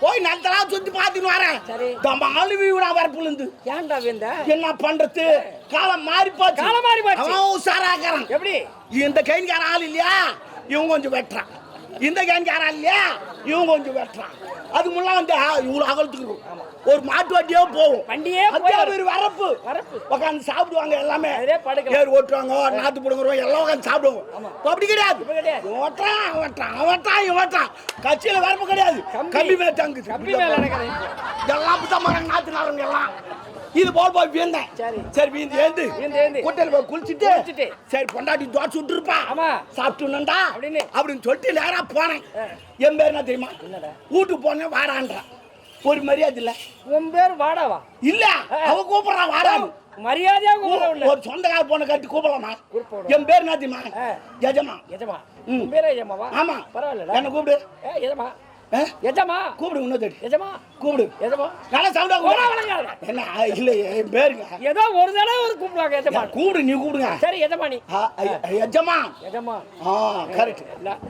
போய் நிலத்தெல்லாம் சுத்தி பார்த்துன்னு வரேன். சரி. தம்மாலு வீணா வரப்புல இருந்து ஏன்டா வேந்த? என்ன பண்றது? காலம் மாறி போச்சு காலம் மாறி போச்சு. அவன் உஷாராக்குறான் எப்படி? இந்த கைன்கார ஆள் இல்லையா? இவன் கொஞ்சம் வெட்டுறான். இந்த கைன்கார ஆள் இல்லையா? இவன் கொஞ்சம் வெட்டுறான் அது முன்ன வந்து ஆ, இவ்வளவு அகலத்துக்கு ஒரு மாட்டு வண்டியே போகும். வண்டியே. பேர் வரப்பு. வரப்பு. உட்காந்து சாப்பிடுவாங்க எல்லாமே. ஏர் ஓட்டுவாங்க நாத்து பிடுங்குறவங்க எல்லாம் உட்காந்து சாப்பிடுவாங்க. அப்படி கிடையாது. அவன் வெட்டுறான் இவன் வெட்டுறான். கட்சியில வரப்பு கிடையாது. கம்பி. கம்பி மேல தங்குது. கம்பி மேல நடக்கிறேன் எல்லாம் புத்தமரம் நாத்து நாரங்க எல்லாம். இது போல் போய் வீழ்ந்தேன் சரி. சரி வீந்து ஏந்து. குட்டையில போய் குளிச்சுட்டு. சரி பொண்டாட்டி தோசை விட்டுருப்பா ஆமா. சாப்பிட்டுனண்டா அப்படின்னு. அப்படின்னு சொல்லிட்டு நேரா போனேன். என் பேர் என்ன தெரியுமா? வீட்டுக்கு போனேன் வாடான்றா ஒரு மரியாதை இல்ல உன் பேர் வாடாவா இல்ல அவ கூப்பிடுறான் வாடான்னு மரியாதையா கூப்பிட உள்ள ஒரு சொந்தக்கார பொண்ணை கட்டி கூப்பிடலாமா. என் பேர் என்ன தெரியுமா. எஜமா எஜமா. உன் பேரே எஜமாவா ஆமா பரவாயில்ல என்ன கூப்பிடு எஜமா? எஜமா. கூப்பிடு இன்னொரு எஜமா. கூப்பிடு. எஜமா. நல்லா சவுண்டா போடா, கூப்பிடு. என்ன இல்ல என் பேருங்க. ஏதோ ஒரு தடவை ஒரு கூப்பிடுவாங்க எஜமா. கூப்பிடு நீ கூப்பிடுங்க. சரி எஜமா நீ. எஜமா. எஜமா. ஆ கரெக்ட்